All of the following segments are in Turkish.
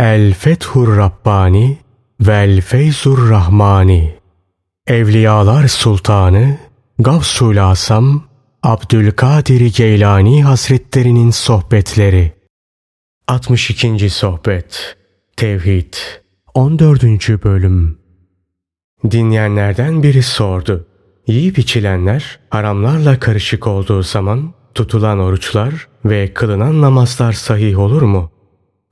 El Fethur Rabbani Vel Feyzur Rahmani Evliyalar Sultanı Gavsul Asam Abdülkadir Geylani Hazretlerinin Sohbetleri 62. Sohbet Tevhid 14. Bölüm Dinleyenlerden biri sordu. Yiyip içilenler haramlarla karışık olduğu zaman tutulan oruçlar ve kılınan namazlar sahih olur mu?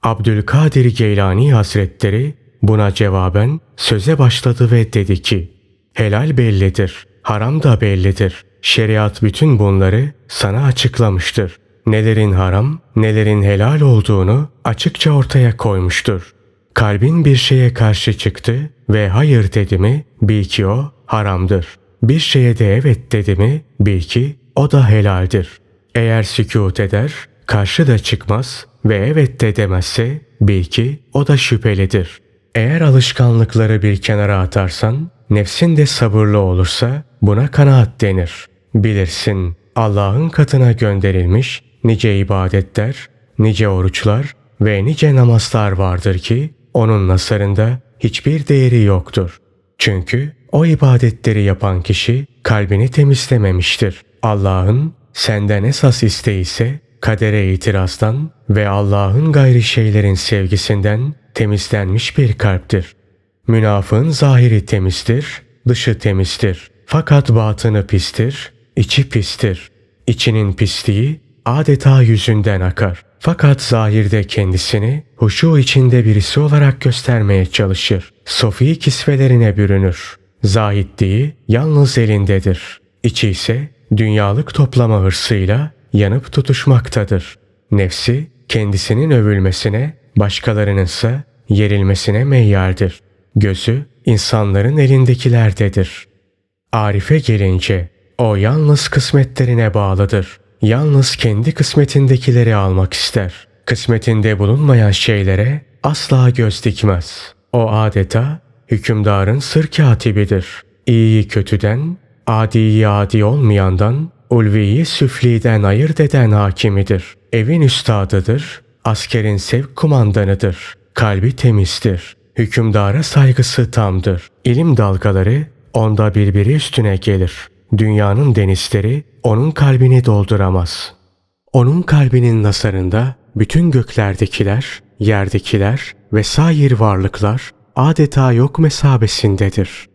Abdülkadir Geylani Hazretleri buna cevaben söze başladı ve dedi ki Helal bellidir, haram da bellidir. Şeriat bütün bunları sana açıklamıştır. Nelerin haram, nelerin helal olduğunu açıkça ortaya koymuştur. Kalbin bir şeye karşı çıktı ve hayır dedi mi bil ki o haramdır. Bir şeye de evet dedi mi bil ki o da helaldir. Eğer sükut eder, karşı da çıkmaz ve evet de demezse bil ki o da şüphelidir. Eğer alışkanlıkları bir kenara atarsan, nefsin de sabırlı olursa buna kanaat denir. Bilirsin Allah'ın katına gönderilmiş nice ibadetler, nice oruçlar ve nice namazlar vardır ki onun nasarında hiçbir değeri yoktur. Çünkü o ibadetleri yapan kişi kalbini temizlememiştir. Allah'ın senden esas isteği ise kadere itirazdan ve Allah'ın gayri şeylerin sevgisinden temizlenmiş bir kalptir. Münafığın zahiri temizdir, dışı temizdir. Fakat batını pistir, içi pistir. İçinin pisliği adeta yüzünden akar. Fakat zahirde kendisini huşu içinde birisi olarak göstermeye çalışır. Sofi kisvelerine bürünür. Zahitliği yalnız elindedir. İçi ise dünyalık toplama hırsıyla yanıp tutuşmaktadır. Nefsi kendisinin övülmesine, başkalarının ise yerilmesine meyyaldir. Gözü insanların elindekilerdedir. Arife gelince o yalnız kısmetlerine bağlıdır. Yalnız kendi kısmetindekileri almak ister. Kısmetinde bulunmayan şeylere asla göz dikmez. O adeta hükümdarın sır katibidir. İyiyi kötüden, adiyi adi olmayandan, ulviyi süfliden ayırt eden hakimidir. Evin üstadıdır, askerin sevk kumandanıdır. Kalbi temizdir. Hükümdara saygısı tamdır. İlim dalgaları onda birbiri üstüne gelir. Dünyanın denizleri onun kalbini dolduramaz. Onun kalbinin nasarında bütün göklerdekiler, yerdekiler ve sair varlıklar adeta yok mesabesindedir.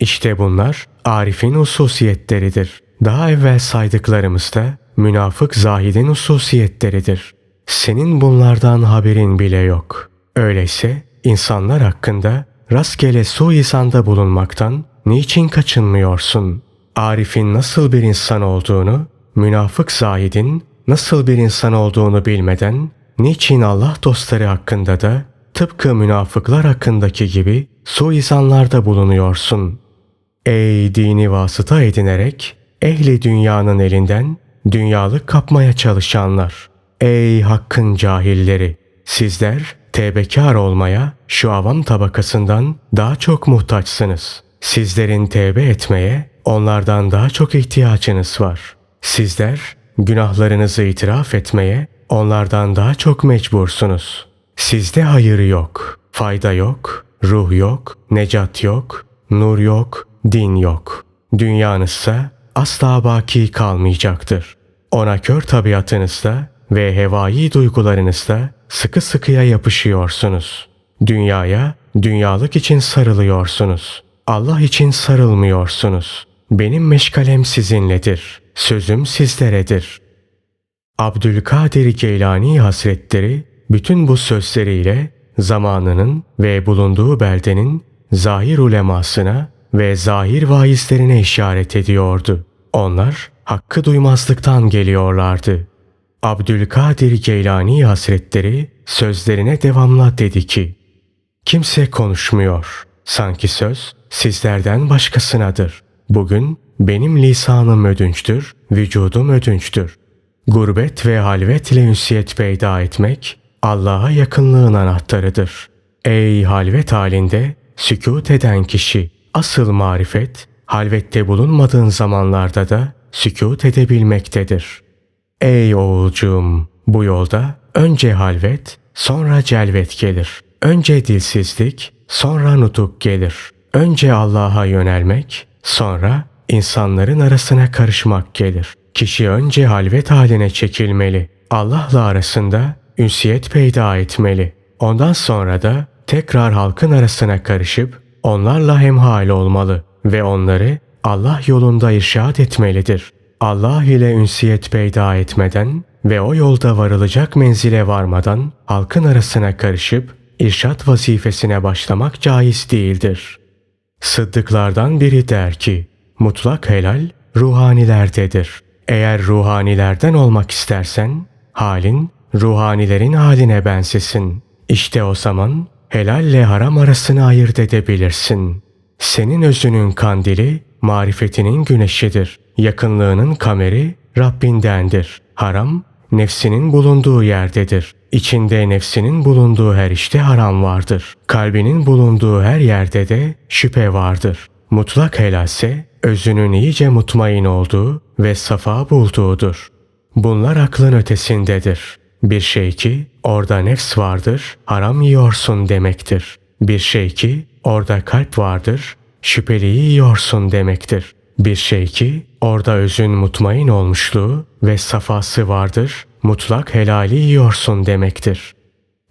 İşte bunlar Arif'in hususiyetleridir. Daha evvel saydıklarımızda münafık zahidin hususiyetleridir. Senin bunlardan haberin bile yok. Öyleyse insanlar hakkında rastgele suizanda bulunmaktan niçin kaçınmıyorsun? Arif'in nasıl bir insan olduğunu, münafık zahidin nasıl bir insan olduğunu bilmeden niçin Allah dostları hakkında da tıpkı münafıklar hakkındaki gibi suizanlarda bulunuyorsun? Ey dini vasıta edinerek ehli dünyanın elinden dünyalık kapmaya çalışanlar! Ey hakkın cahilleri! Sizler tevbekar olmaya şu avam tabakasından daha çok muhtaçsınız. Sizlerin tevbe etmeye onlardan daha çok ihtiyacınız var. Sizler günahlarınızı itiraf etmeye onlardan daha çok mecbursunuz. Sizde hayır yok, fayda yok, ruh yok, necat yok, nur yok, din yok. Dünyanızsa asla baki kalmayacaktır. Ona kör tabiatınızda ve hevai duygularınızda sıkı sıkıya yapışıyorsunuz. Dünyaya, dünyalık için sarılıyorsunuz. Allah için sarılmıyorsunuz. Benim meşgalem sizinledir. Sözüm sizleredir. Abdülkadir Geylani Hazretleri bütün bu sözleriyle zamanının ve bulunduğu beldenin zahir ulemasına ve zahir vaizlerine işaret ediyordu. Onlar hakkı duymazlıktan geliyorlardı. Abdülkadir Geylani Hazretleri sözlerine devamla dedi ki, Kimse konuşmuyor. Sanki söz sizlerden başkasınadır. Bugün benim lisanım ödünçtür, vücudum ödünçtür. Gurbet ve halvet ile ünsiyet peyda etmek Allah'a yakınlığın anahtarıdır. Ey halvet halinde sükut eden kişi, asıl marifet halvette bulunmadığın zamanlarda da sükut edebilmektedir. Ey oğulcuğum bu yolda önce halvet sonra celvet gelir. Önce dilsizlik, sonra nutuk gelir. Önce Allah'a yönelmek, sonra insanların arasına karışmak gelir. Kişi önce halvet haline çekilmeli. Allah'la arasında ünsiyet peyda etmeli. Ondan sonra da tekrar halkın arasına karışıp onlarla hemhal olmalı ve onları Allah yolunda irşad etmelidir. Allah ile ünsiyet peyda etmeden ve o yolda varılacak menzile varmadan halkın arasına karışıp irşat vazifesine başlamak caiz değildir. Sıddıklardan biri der ki, mutlak helal ruhanilerdedir. Eğer ruhanilerden olmak istersen, halin ruhanilerin haline benzesin. İşte o zaman helalle haram arasını ayırt edebilirsin. Senin özünün kandili, marifetinin güneşidir. Yakınlığının kameri Rabbindendir. Haram, nefsinin bulunduğu yerdedir. İçinde nefsinin bulunduğu her işte haram vardır. Kalbinin bulunduğu her yerde de şüphe vardır. Mutlak helalse özünün iyice mutmain olduğu ve safa bulduğudur. Bunlar aklın ötesindedir. Bir şey ki orada nefs vardır, haram yiyorsun demektir. Bir şey ki orada kalp vardır, şüpheliyi yiyorsun demektir. Bir şey ki orada özün mutmain olmuşluğu ve safası vardır, mutlak helali yiyorsun demektir.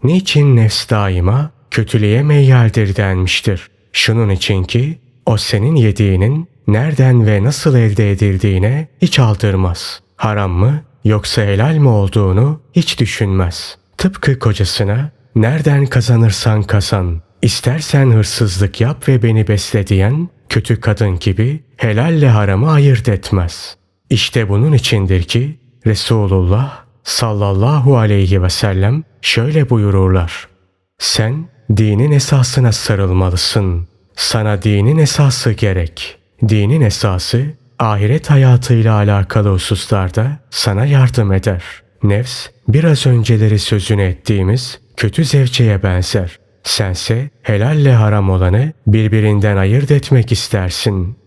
Niçin nefs daima kötülüğe meyyaldir denmiştir. Şunun için ki o senin yediğinin nereden ve nasıl elde edildiğine hiç aldırmaz. Haram mı yoksa helal mi olduğunu hiç düşünmez. Tıpkı kocasına nereden kazanırsan kazan, istersen hırsızlık yap ve beni besle diyen kötü kadın gibi helalle haramı ayırt etmez. İşte bunun içindir ki Resulullah sallallahu aleyhi ve sellem şöyle buyururlar. Sen dinin esasına sarılmalısın. Sana dinin esası gerek. Dinin esası ahiret hayatıyla alakalı hususlarda sana yardım eder. Nefs biraz önceleri sözünü ettiğimiz kötü zevçeye benzer. Sense helalle haram olanı birbirinden ayırt etmek istersin.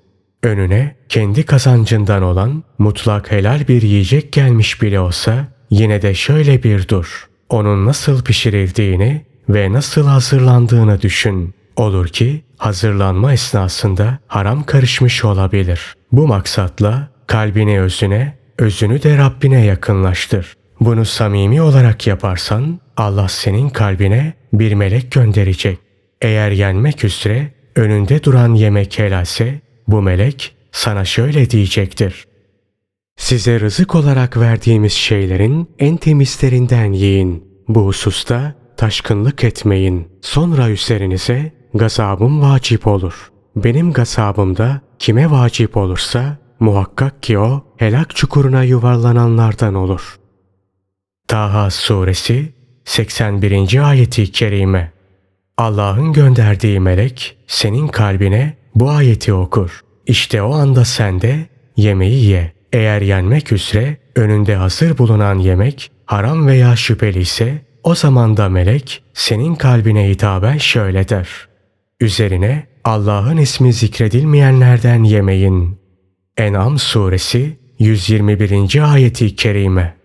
Önüne kendi kazancından olan mutlak helal bir yiyecek gelmiş bile olsa yine de şöyle bir dur. Onun nasıl pişirildiğini ve nasıl hazırlandığını düşün. Olur ki hazırlanma esnasında haram karışmış olabilir. Bu maksatla kalbini özüne, özünü de Rabbine yakınlaştır. Bunu samimi olarak yaparsan Allah senin kalbine bir melek gönderecek. Eğer yenmek üzere önünde duran yemek helalse bu melek sana şöyle diyecektir. Size rızık olarak verdiğimiz şeylerin en temizlerinden yiyin. Bu hususta taşkınlık etmeyin. Sonra üzerinize gazabım vacip olur. Benim gazabım da kime vacip olursa muhakkak ki o helak çukuruna yuvarlananlardan olur. Taha suresi 81. ayeti kerime Allah'ın gönderdiği melek senin kalbine bu ayeti okur. İşte o anda sen de yemeği ye. Eğer yenmek üzere önünde hazır bulunan yemek haram veya şüpheli ise o zaman da melek senin kalbine hitaben şöyle der. Üzerine Allah'ın ismi zikredilmeyenlerden yemeyin. En'am suresi 121. ayeti kerime.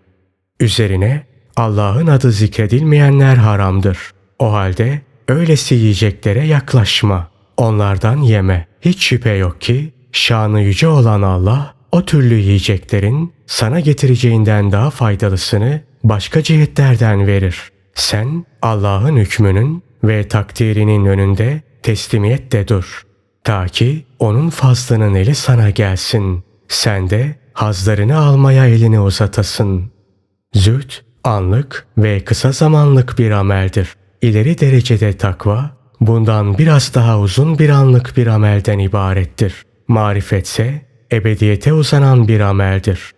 Üzerine Allah'ın adı zikredilmeyenler haramdır. O halde öylesi yiyeceklere yaklaşma. Onlardan yeme. Hiç şüphe yok ki şanı yüce olan Allah o türlü yiyeceklerin sana getireceğinden daha faydalısını başka cihetlerden verir. Sen Allah'ın hükmünün ve takdirinin önünde teslimiyetle dur. Ta ki onun fazlının eli sana gelsin. Sen de hazlarını almaya elini uzatasın. Zühd, anlık ve kısa zamanlık bir ameldir. İleri derecede takva, bundan biraz daha uzun bir anlık bir amelden ibarettir. Marifetse, ebediyete uzanan bir ameldir.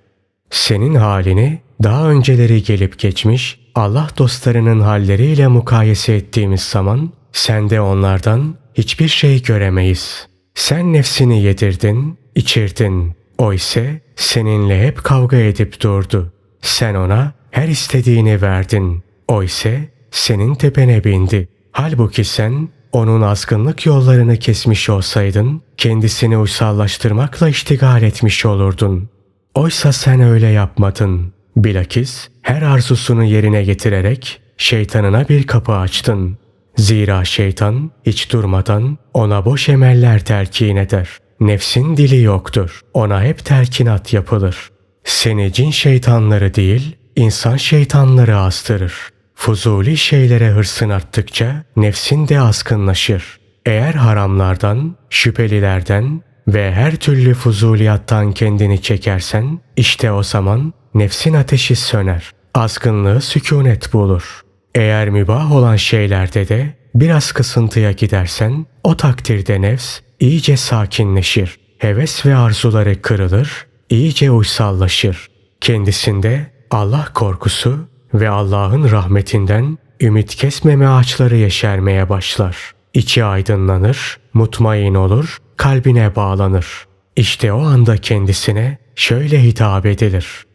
Senin halini daha önceleri gelip geçmiş Allah dostlarının halleriyle mukayese ettiğimiz zaman sen de onlardan hiçbir şey göremeyiz. Sen nefsini yedirdin, içirdin. O ise seninle hep kavga edip durdu. Sen ona her istediğini verdin. O ise senin tepene bindi. Halbuki sen onun azgınlık yollarını kesmiş olsaydın kendisini uysallaştırmakla iştigal etmiş olurdun. Oysa sen öyle yapmadın. Bilakis her arzusunu yerine getirerek şeytanına bir kapı açtın. Zira şeytan hiç durmadan ona boş emeller telkin eder. Nefsin dili yoktur. Ona hep telkinat yapılır. Seni cin şeytanları değil, insan şeytanları astırır. Fuzuli şeylere hırsın arttıkça nefsin de askınlaşır. Eğer haramlardan, şüphelilerden ve her türlü fuzuliyattan kendini çekersen, işte o zaman nefsin ateşi söner. Azgınlığı sükunet bulur. Eğer mübah olan şeylerde de biraz kısıntıya gidersen, o takdirde nefs iyice sakinleşir. Heves ve arzuları kırılır, iyice uysallaşır. Kendisinde Allah korkusu ve Allah'ın rahmetinden ümit kesmeme ağaçları yeşermeye başlar. İçi aydınlanır, mutmain olur, kalbine bağlanır. İşte o anda kendisine şöyle hitap edilir.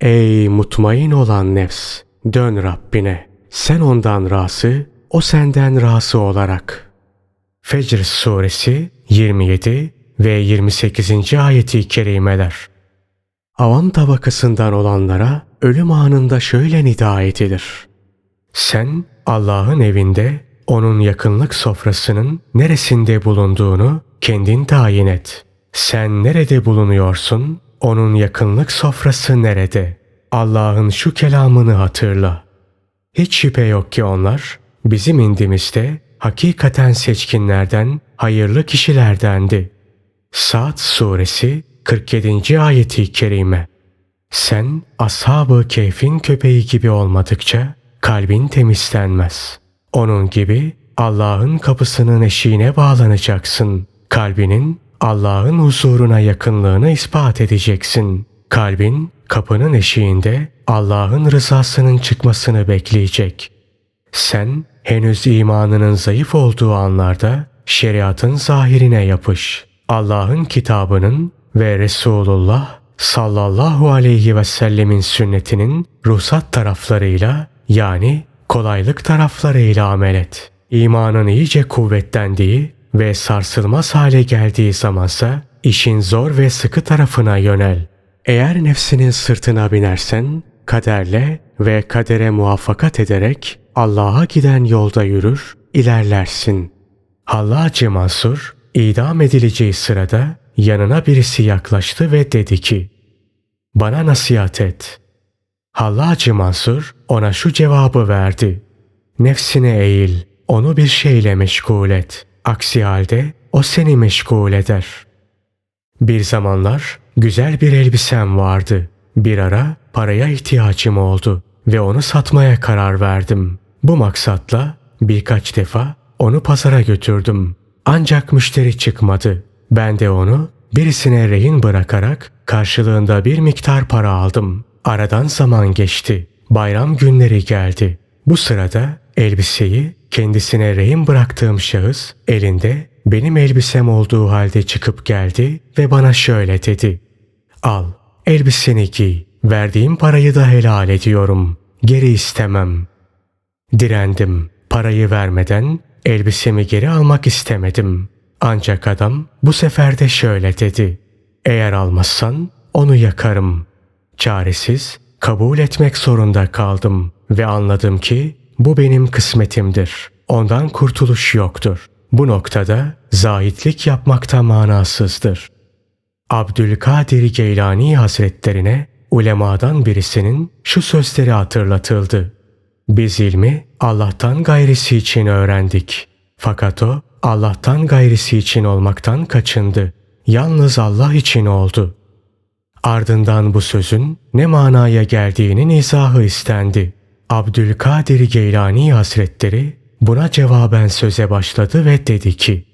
Ey mutmain olan nefs, dön Rabbine. Sen ondan razı, o senden razı olarak. Fecr suresi 27 ve 28. ayeti kerimeler. Avam tabakasından olanlara ölüm anında şöyle nida edilir. Sen Allah'ın evinde onun yakınlık sofrasının neresinde bulunduğunu kendin tayin et. Sen nerede bulunuyorsun? Onun yakınlık sofrası nerede? Allah'ın şu kelamını hatırla. Hiç şüphe yok ki onlar bizim indimizde hakikaten seçkinlerden, hayırlı kişilerdendi. Saat suresi 47. ayeti kerime. Sen ashabı keyfin köpeği gibi olmadıkça kalbin temizlenmez. Onun gibi Allah'ın kapısının eşiğine bağlanacaksın. Kalbinin Allah'ın huzuruna yakınlığını ispat edeceksin. Kalbin kapının eşiğinde Allah'ın rızasının çıkmasını bekleyecek. Sen henüz imanının zayıf olduğu anlarda şeriatın zahirine yapış. Allah'ın kitabının ve Resulullah sallallahu aleyhi ve sellemin sünnetinin ruhsat taraflarıyla yani kolaylık taraflarıyla amel et. İmanın iyice kuvvetlendiği ve sarsılmaz hale geldiği zamansa işin zor ve sıkı tarafına yönel. Eğer nefsinin sırtına binersen kaderle ve kadere muvaffakat ederek Allah'a giden yolda yürür, ilerlersin. Hallacı Mansur idam edileceği sırada yanına birisi yaklaştı ve dedi ki Bana nasihat et. Hallacı Mansur ona şu cevabı verdi. Nefsine eğil, onu bir şeyle meşgul et. Aksi halde o seni meşgul eder. Bir zamanlar güzel bir elbisem vardı. Bir ara paraya ihtiyacım oldu ve onu satmaya karar verdim. Bu maksatla birkaç defa onu pazara götürdüm. Ancak müşteri çıkmadı. Ben de onu birisine rehin bırakarak karşılığında bir miktar para aldım. Aradan zaman geçti. Bayram günleri geldi. Bu sırada elbiseyi kendisine rehin bıraktığım şahıs elinde benim elbisem olduğu halde çıkıp geldi ve bana şöyle dedi. Al, elbiseni giy. Verdiğim parayı da helal ediyorum. Geri istemem. Direndim. Parayı vermeden elbisemi geri almak istemedim. Ancak adam bu sefer de şöyle dedi. Eğer almazsan onu yakarım. Çaresiz kabul etmek zorunda kaldım ve anladım ki bu benim kısmetimdir. Ondan kurtuluş yoktur. Bu noktada zahitlik yapmakta manasızdır. Abdülkadir Geylani Hazretlerine ulemadan birisinin şu sözleri hatırlatıldı. Biz ilmi Allah'tan gayrisi için öğrendik. Fakat o Allah'tan gayrisi için olmaktan kaçındı. Yalnız Allah için oldu. Ardından bu sözün ne manaya geldiğinin izahı istendi. Abdülkadir Geylani Hazretleri buna cevaben söze başladı ve dedi ki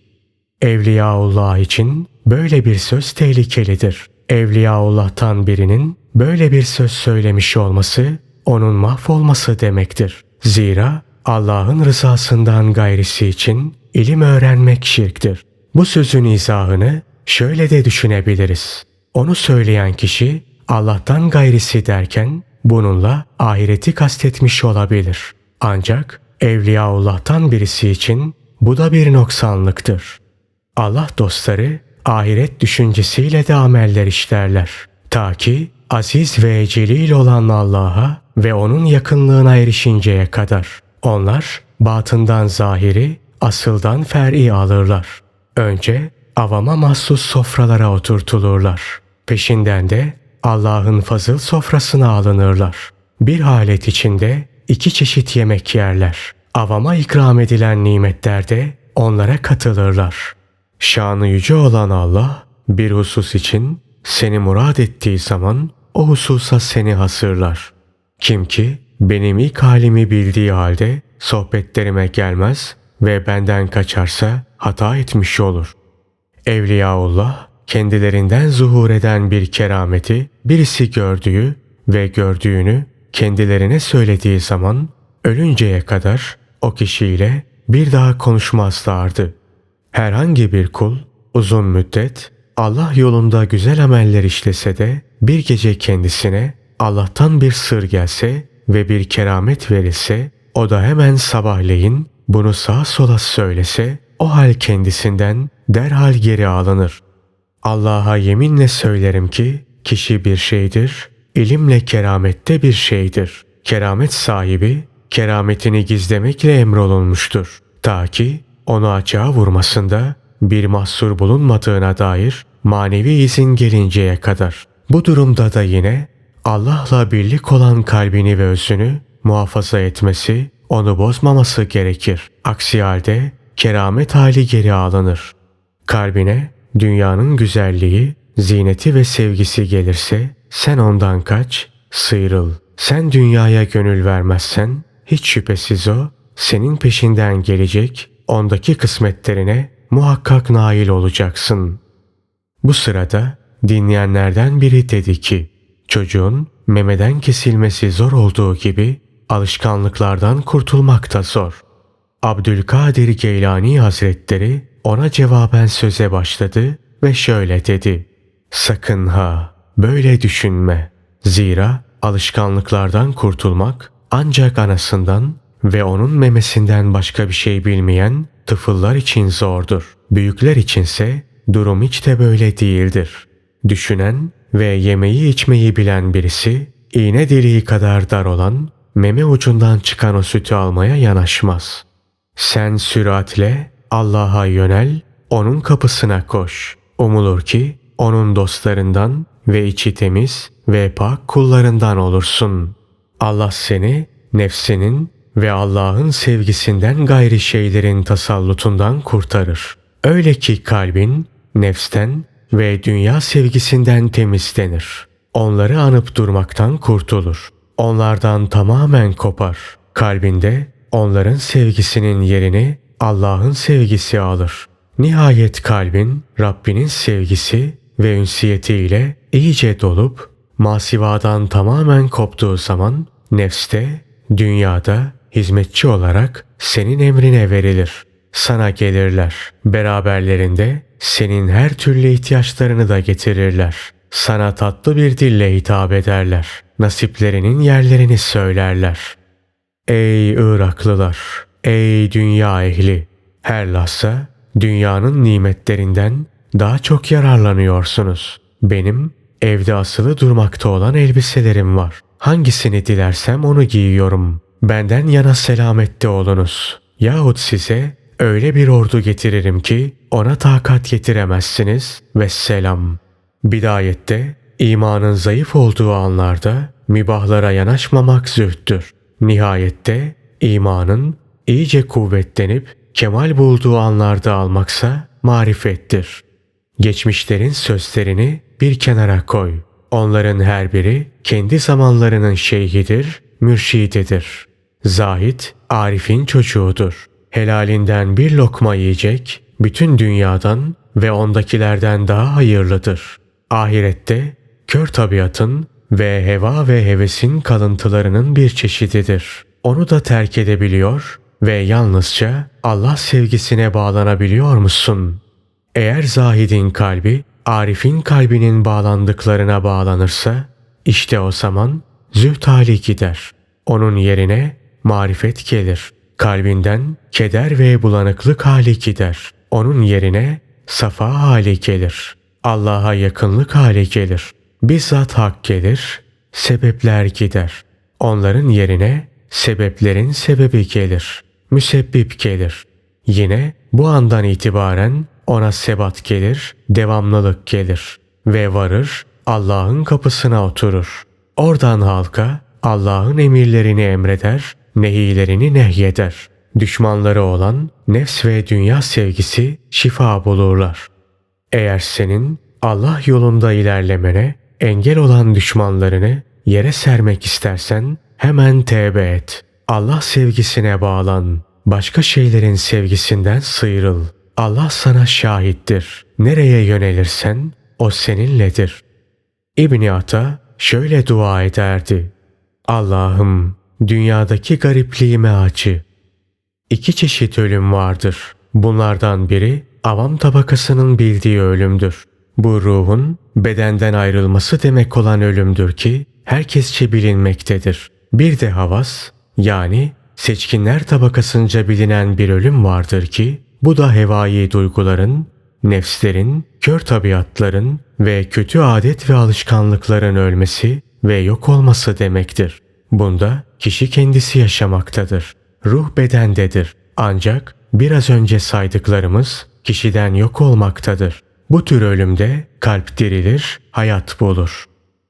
Evliyaullah için böyle bir söz tehlikelidir. Evliyaullah'tan birinin böyle bir söz söylemiş olması onun mahvolması demektir. Zira Allah'ın rızasından gayrisi için ilim öğrenmek şirktir. Bu sözün izahını şöyle de düşünebiliriz. Onu söyleyen kişi Allah'tan gayrisi derken bununla ahireti kastetmiş olabilir. Ancak Evliyaullah'tan birisi için bu da bir noksanlıktır. Allah dostları ahiret düşüncesiyle de ameller işlerler. Ta ki aziz ve celil olan Allah'a ve onun yakınlığına erişinceye kadar. Onlar batından zahiri, asıldan fer'i alırlar. Önce avama mahsus sofralara oturtulurlar. Peşinden de Allah'ın fazıl sofrasına alınırlar. Bir halet içinde iki çeşit yemek yerler. Avama ikram edilen nimetlerde onlara katılırlar. Şanı yüce olan Allah bir husus için seni murad ettiği zaman o hususa seni hasırlar. Kim ki benim ilk halimi bildiği halde sohbetlerime gelmez ve benden kaçarsa hata etmiş olur. Evliyaullah kendilerinden zuhur eden bir kerameti birisi gördüğü ve gördüğünü kendilerine söylediği zaman ölünceye kadar o kişiyle bir daha konuşmazlardı. Herhangi bir kul uzun müddet Allah yolunda güzel ameller işlese de bir gece kendisine Allah'tan bir sır gelse ve bir keramet verilse o da hemen sabahleyin bunu sağa sola söylese o hal kendisinden derhal geri alınır. Allah'a yeminle söylerim ki kişi bir şeydir, ilimle keramette bir şeydir. Keramet sahibi kerametini gizlemekle emrolunmuştur. Ta ki onu açığa vurmasında bir mahsur bulunmadığına dair manevi izin gelinceye kadar. Bu durumda da yine Allah'la birlik olan kalbini ve özünü muhafaza etmesi, onu bozmaması gerekir. Aksi halde keramet hali geri alınır. Kalbine dünyanın güzelliği, zineti ve sevgisi gelirse sen ondan kaç, sıyrıl. Sen dünyaya gönül vermezsen hiç şüphesiz o senin peşinden gelecek, ondaki kısmetlerine muhakkak nail olacaksın. Bu sırada dinleyenlerden biri dedi ki, çocuğun memeden kesilmesi zor olduğu gibi alışkanlıklardan kurtulmak da zor. Abdülkadir Geylani Hazretleri ona cevaben söze başladı ve şöyle dedi. Sakın ha böyle düşünme. Zira alışkanlıklardan kurtulmak ancak anasından ve onun memesinden başka bir şey bilmeyen tıfıllar için zordur. Büyükler içinse durum hiç de böyle değildir. Düşünen ve yemeği içmeyi bilen birisi iğne deliği kadar dar olan meme ucundan çıkan o sütü almaya yanaşmaz. Sen süratle Allah'a yönel, onun kapısına koş. Umulur ki onun dostlarından ve içi temiz ve pak kullarından olursun. Allah seni nefsinin ve Allah'ın sevgisinden gayri şeylerin tasallutundan kurtarır. Öyle ki kalbin nefsten ve dünya sevgisinden temizlenir. Onları anıp durmaktan kurtulur. Onlardan tamamen kopar. Kalbinde onların sevgisinin yerini Allah'ın sevgisi alır. Nihayet kalbin Rabbinin sevgisi ve ünsiyetiyle iyice dolup masivadan tamamen koptuğu zaman nefste, dünyada hizmetçi olarak senin emrine verilir. Sana gelirler. Beraberlerinde senin her türlü ihtiyaçlarını da getirirler. Sana tatlı bir dille hitap ederler. Nasiplerinin yerlerini söylerler. Ey Iraklılar! Ey dünya ehli! Her lahza dünyanın nimetlerinden daha çok yararlanıyorsunuz. Benim evde asılı durmakta olan elbiselerim var. Hangisini dilersem onu giyiyorum. Benden yana selamette olunuz. Yahut size öyle bir ordu getiririm ki ona takat getiremezsiniz ve selam. Bidayette imanın zayıf olduğu anlarda mübahlara yanaşmamak zühttür. Nihayette imanın iyice kuvvetlenip kemal bulduğu anlarda almaksa marifettir. Geçmişlerin sözlerini bir kenara koy. Onların her biri kendi zamanlarının şeyhidir, mürşididir. Zahit, Arif'in çocuğudur. Helalinden bir lokma yiyecek, bütün dünyadan ve ondakilerden daha hayırlıdır. Ahirette kör tabiatın ve heva ve hevesin kalıntılarının bir çeşididir. Onu da terk edebiliyor ve yalnızca Allah sevgisine bağlanabiliyor musun? Eğer zahidin kalbi Arif'in kalbinin bağlandıklarına bağlanırsa işte o zaman züht hali gider. Onun yerine marifet gelir. Kalbinden keder ve bulanıklık hali gider. Onun yerine safa hali gelir. Allah'a yakınlık hali gelir. Bizzat hak gelir, sebepler gider. Onların yerine sebeplerin sebebi gelir. müsebbip gelir. Yine bu andan itibaren ona sebat gelir, devamlılık gelir ve varır Allah'ın kapısına oturur. Oradan halka Allah'ın emirlerini emreder, nehilerini nehyeder. Düşmanları olan nefs ve dünya sevgisi şifa bulurlar. Eğer senin Allah yolunda ilerlemene engel olan düşmanlarını yere sermek istersen hemen tevbe et. Allah sevgisine bağlan. Başka şeylerin sevgisinden sıyrıl. Allah sana şahittir. Nereye yönelirsen o seninledir. İbni Ata şöyle dua ederdi. Allah'ım dünyadaki garipliğime acı. İki çeşit ölüm vardır. Bunlardan biri avam tabakasının bildiği ölümdür. Bu ruhun bedenden ayrılması demek olan ölümdür ki herkesçe bilinmektedir. Bir de havas yani seçkinler tabakasınca bilinen bir ölüm vardır ki bu da hevai duyguların, nefslerin, kör tabiatların ve kötü adet ve alışkanlıkların ölmesi ve yok olması demektir. Bunda kişi kendisi yaşamaktadır. Ruh bedendedir. Ancak biraz önce saydıklarımız kişiden yok olmaktadır. Bu tür ölümde kalp dirilir, hayat bulur.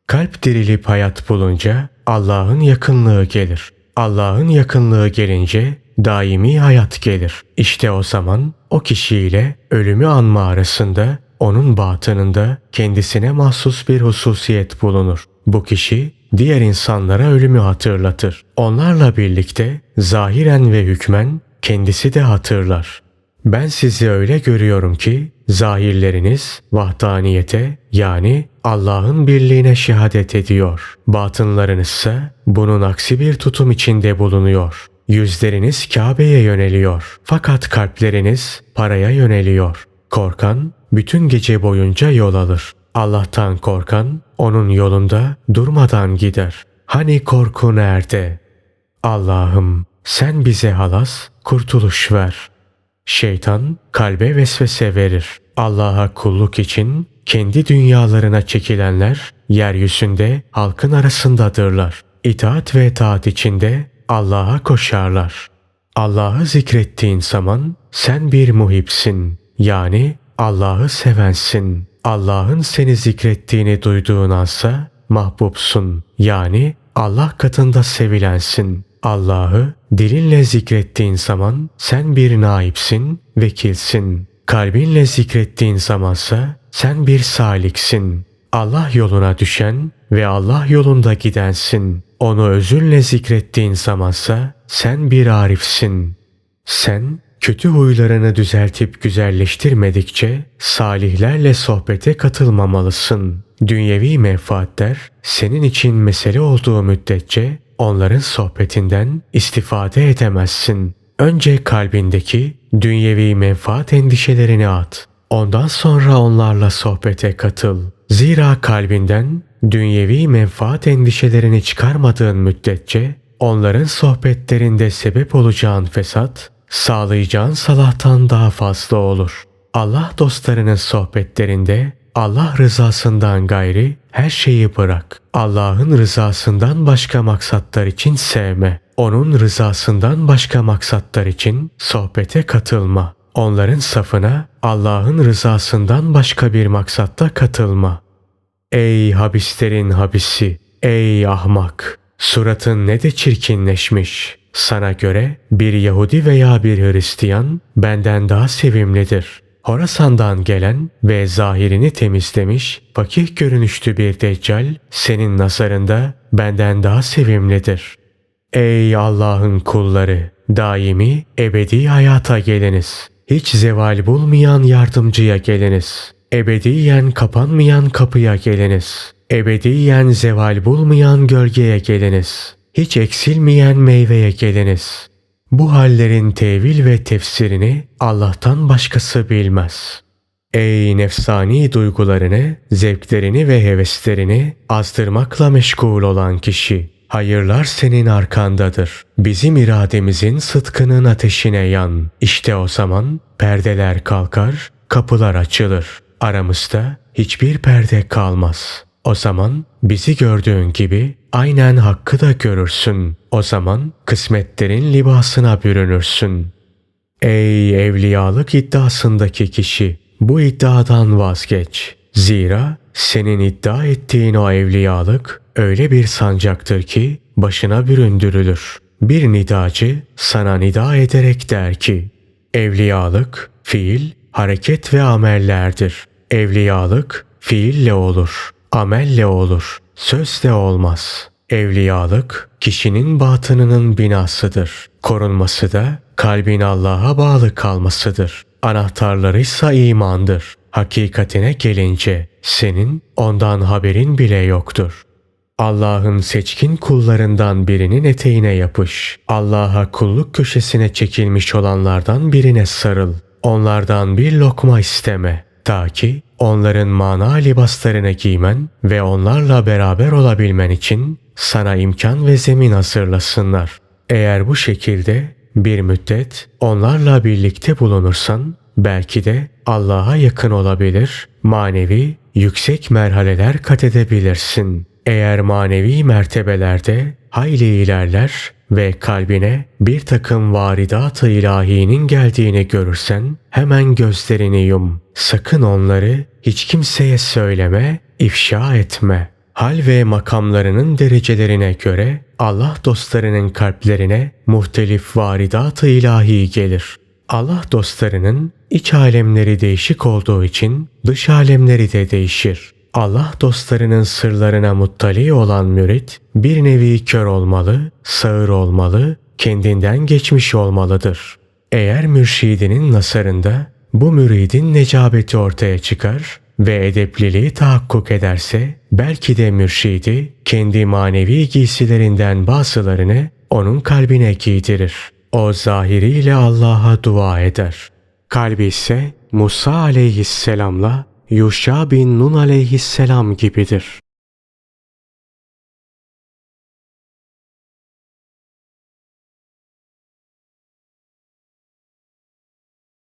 Kalp dirilip hayat bulunca Allah'ın yakınlığı gelir. Allah'ın yakınlığı gelince daimi hayat gelir. İşte o zaman o kişiyle ölümü anma arasında onun batınında kendisine mahsus bir hususiyet bulunur. Bu kişi diğer insanlara ölümü hatırlatır. Onlarla birlikte zahiren ve hükmen kendisi de hatırlar. Ben sizi öyle görüyorum ki zahirleriniz vahdaniyete yani Allah'ın birliğine şehadet ediyor. Batınlarınız ise bunun aksi bir tutum içinde bulunuyor. Yüzleriniz Kabe'ye yöneliyor. Fakat kalpleriniz paraya yöneliyor. Korkan bütün gece boyunca yol alır. Allah'tan korkan onun yolunda durmadan gider. Hani korku nerede? Allah'ım sen bize halas, kurtuluş ver. Şeytan kalbe vesvese verir. Allah'a kulluk için kendi dünyalarına çekilenler yeryüzünde halkın arasındadırlar. İtaat ve taat içinde Allah'a koşarlar. Allah'ı zikrettiğin zaman sen bir muhipsin. Yani Allah'ı sevensin. Allah'ın seni zikrettiğini duyduğun ansa mahbubsun. Yani Allah katında sevilensin. Allah'ı dilinle zikrettiğin zaman sen bir naipsin, vekilsin. Kalbinle zikrettiğin zamansa sen bir saliksin. Allah yoluna düşen ve Allah yolunda gidensin. Onu özünle zikrettiğin zamansa sen bir arifsin. Sen kötü huylarını düzeltip güzelleştirmedikçe salihlerle sohbete katılmamalısın. Dünyevi menfaatler senin için mesele olduğu müddetçe onların sohbetinden istifade edemezsin. Önce kalbindeki dünyevi menfaat endişelerini at. Ondan sonra onlarla sohbete katıl. Zira kalbinden dünyevi menfaat endişelerini çıkarmadığın müddetçe onların sohbetlerinde sebep olacağın fesat, sağlayacağın salahtan daha fazla olur. Allah dostlarının sohbetlerinde Allah rızasından gayri her şeyi bırak. Allah'ın rızasından başka maksatlar için sevme. Onun rızasından başka maksatlar için sohbete katılma. Onların safına Allah'ın rızasından başka bir maksatta katılma. Ey habislerin habisi, ey ahmak! Suratın ne de çirkinleşmiş. Sana göre bir Yahudi veya bir Hristiyan benden daha sevimlidir. Horasan'dan gelen ve zahirini temizlemiş, fakih görünüşlü bir deccal senin nazarında benden daha sevimlidir. Ey Allah'ın kulları! Daimi, ebedi hayata geliniz. Hiç zeval bulmayan yardımcıya geliniz. Ebediyen kapanmayan kapıya geliniz. Ebediyen zeval bulmayan gölgeye geliniz. Hiç eksilmeyen meyveye geliniz. Bu hallerin tevil ve tefsirini Allah'tan başkası bilmez. Ey nefsani duygularını, zevklerini ve heveslerini azdırmakla meşgul olan kişi! Hayırlar senin arkandadır. Bizim irademizin sıtkının ateşine yan. İşte o zaman perdeler kalkar, kapılar açılır. Aramızda hiçbir perde kalmaz. O zaman bizi gördüğün gibi aynen hakkı da görürsün. O zaman kısmetlerin libasına bürünürsün. Ey evliyalık iddiasındaki kişi, bu iddiadan vazgeç. Zira senin iddia ettiğin o evliyalık öyle bir sancaktır ki başına büründürülür. Bir nidacı sana nida ederek der ki, Evliyalık, fiil, hareket ve amellerdir. Evliyalık, fiille olur, amelle olur, sözle olmaz. Evliyalık, kişinin batınının binasıdır. Korunması da kalbin Allah'a bağlı kalmasıdır. Anahtarları ise imandır. Hakikatine gelince senin ondan haberin bile yoktur. Allah'ın seçkin kullarından birinin eteğine yapış. Allah'a kulluk köşesine çekilmiş olanlardan birine sarıl. Onlardan bir lokma isteme. Ta ki onların mana libaslarını giymen ve onlarla beraber olabilmen için sana imkan ve zemin hazırlasınlar. Eğer bu şekilde bir müddet onlarla birlikte bulunursan belki de Allah'a yakın olabilir, manevi yüksek merhaleler kat edebilirsin. Eğer manevi mertebelerde hayli ilerler ve kalbine bir takım varidat-ı ilahinin geldiğini görürsen hemen gözlerini yum. Sakın onları hiç kimseye söyleme, ifşa etme. Hal ve makamlarının derecelerine göre Allah dostlarının kalplerine muhtelif varidat-ı ilahi gelir. Allah dostlarının iç alemleri değişik olduğu için dış alemleri de değişir. Allah dostlarının sırlarına muttali olan mürit bir nevi kör olmalı, sağır olmalı, kendinden geçmiş olmalıdır. Eğer mürşidinin nasarında bu müridin necabeti ortaya çıkar ve edepliliği tahakkuk ederse belki de mürşidi kendi manevi giysilerinden bazılarını onun kalbine giydirir. O zahiriyle Allah'a dua eder. Kalbi ise Musa aleyhisselamla Yuşa bin Nun aleyhisselam gibidir.